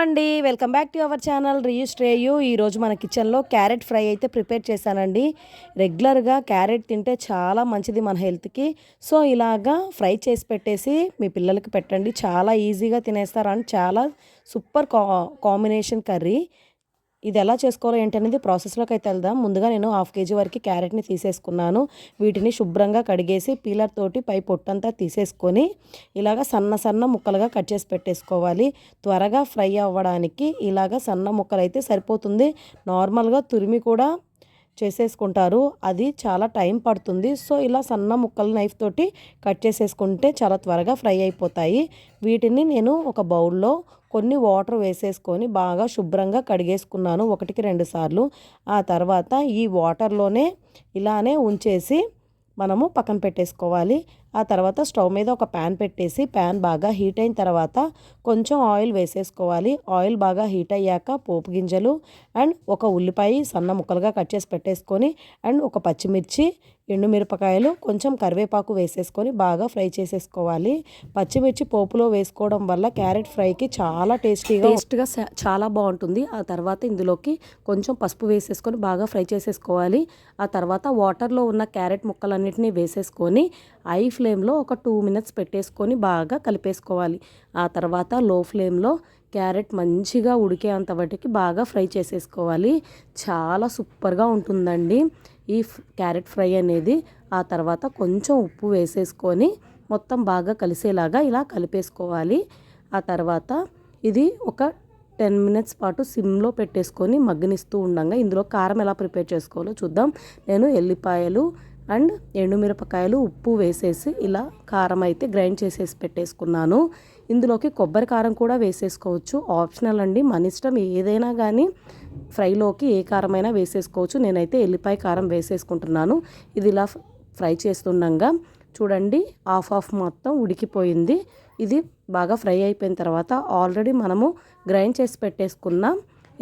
అండి. Welcome back to our channel రిజిస్ట్రేయు ఈరోజు మన కిచెన్లో క్యారెట్ ఫ్రై అయితే ప్రిపేర్ చేశానండి. రెగ్యులర్గా క్యారెట్ తింటే చాలా మంచిది మన హెల్త్కి. సో ఇలాగా ఫ్రై చేసి పెట్టేసి మీ పిల్లలకి పెట్టండి. చాలా ఈజీగా తినేస్తారు అండ్ చాలా సూపర్ కా కాంబినేషన్ కర్రీ. ఇది ఎలా చేసుకోవాలో ఏంటనేది ప్రాసెస్లోకి అయితే వెళ్దాం. ముందుగా నేను హాఫ్ కేజీ వరకు క్యారెట్ని తీసేసుకున్నాను. వీటిని శుభ్రంగా కడిగేసి పీలర్ తోటి పై పొట్టంతా తీసేసుకొని ఇలాగ సన్న సన్న ముక్కలుగా కట్ చేసి పెట్టేసుకోవాలి. త్వరగా ఫ్రై అవ్వడానికి ఇలాగ సన్న ముక్కలు అయితే సరిపోతుంది. నార్మల్గా తురిమి కూడా చేసేసుకుంటారు. అది చాలా టైం పడుతుంది. సో ఇలా సన్న ముక్కలు నైఫ్ తోటి కట్ చేసేసుకుంటే చాలా త్వరగా ఫ్రై అయిపోతాయి. వీటిని నేను ఒక బౌల్లో కొన్ని వాటర్ వేసేసుకొని బాగా శుభ్రంగా కడిగేసుకున్నాను ఒకటికి రెండు సార్లు. ఆ తర్వాత ఈ వాటర్లోనే ఇలానే ఉంచేసి మనము పక్కన పెట్టేసుకోవాలి. ఆ తర్వాత స్టవ్ మీద ఒక ప్యాన్ పెట్టేసి ప్యాన్ బాగా హీట్ అయిన తర్వాత కొంచెం ఆయిల్ వేసేసుకోవాలి. ఆయిల్ బాగా హీట్ అయ్యాక పోపు గింజలు అండ్ ఒక ఉల్లిపాయ సన్న ముక్కలుగా కట్ చేసి పెట్టేసుకొని అండ్ ఒక పచ్చిమిర్చి ఎండుమిరపకాయలు కొంచెం కరివేపాకు వేసేసుకొని బాగా ఫ్రై చేసేసుకోవాలి. పచ్చిమిర్చి పోపులో వేసుకోవడం వల్ల క్యారెట్ ఫ్రైకి చాలా టేస్టీగా టేస్ట్గా చాలా బాగుంటుంది. ఆ తర్వాత ఇందులోకి కొంచెం పసుపు వేసేసుకొని బాగా ఫ్రై చేసేసుకోవాలి. ఆ తర్వాత వాటర్లో ఉన్న క్యారెట్ ముక్కలన్నింటినీ వేసేసుకొని ఐ ఫ్లేమ్లో ఒక టూ మినిట్స్ పెట్టేసుకొని బాగా కలిపేసుకోవాలి. ఆ తర్వాత లో ఫ్లేమ్లో క్యారెట్ మంచిగా ఉడికేంత వాటికి బాగా ఫ్రై చేసేసుకోవాలి. చాలా సూపర్గా ఉంటుందండి ఈ క్యారెట్ ఫ్రై అనేది. ఆ తర్వాత కొంచెం ఉప్పు వేసేసుకొని మొత్తం బాగా కలిసేలాగా ఇలా కలిపేసుకోవాలి. ఆ తర్వాత ఇది ఒక టెన్ మినిట్స్ పాటు సిమ్లో పెట్టేసుకొని మగ్గనిస్తూ ఉండగా. ఇందులో కారం ఎలా ప్రిపేర్ చేసుకోవాలో చూద్దాం. నేను ఎల్లిపాయలు అండ్ ఎండుమిరపకాయలు ఉప్పు వేసేసి ఇలా కారం అయితే గ్రైండ్ చేసేసి పెట్టేసుకున్నాను. ఇందులోకి కొబ్బరి కారం కూడా వేసేసుకోవచ్చు. ఆప్షనల్ అండి. మన ఇష్టం ఏదైనా కానీ ఫ్రైలోకి ఏ కారమైనా వేసేసుకోవచ్చు. నేనైతే ఎల్లిపాయ కారం వేసేసుకుంటున్నాను. ఇది ఇలా ఫ్రై చేస్తుండగా చూడండి హాఫ్ ఆఫ్ మొత్తం ఉడికిపోయింది. ఇది బాగా ఫ్రై అయిపోయిన తర్వాత ఆల్రెడీ మనము గ్రైండ్ చేసి పెట్టేసుకున్న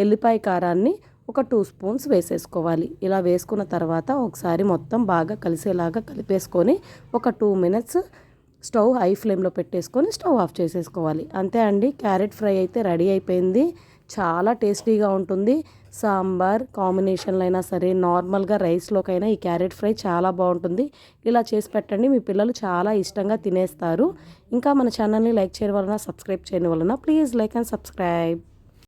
ఎల్లిపాయ కారాన్ని ఒక టూ స్పూన్స్ వేసేసుకోవాలి. ఇలా వేసుకున్న తర్వాత ఒకసారి మొత్తం బాగా కలిసేలాగా కలిపేసుకొని ఒక టూ మినిట్స్ స్టవ్ హై ఫ్లేమ్లో పెట్టేసుకొని స్టవ్ ఆఫ్ చేసేసుకోవాలి. అంతే అండి క్యారెట్ ఫ్రై అయితే రెడీ అయిపోయింది. చాలా టేస్టీగా ఉంటుంది. సాంబార్ కాంబినేషన్లో అయినా సరే నార్మల్గా రైస్లోకైనా ఈ క్యారెట్ ఫ్రై చాలా బాగుంటుంది. ఇలా చేసి పెట్టండి మీ పిల్లలు చాలా ఇష్టంగా తినేస్తారు. ఇంకా మన ఛానల్ని లైక్ చేయడం వలన సబ్స్క్రైబ్ చేయడం వలన ప్లీజ్ లైక్ అండ్ సబ్స్క్రైబ్.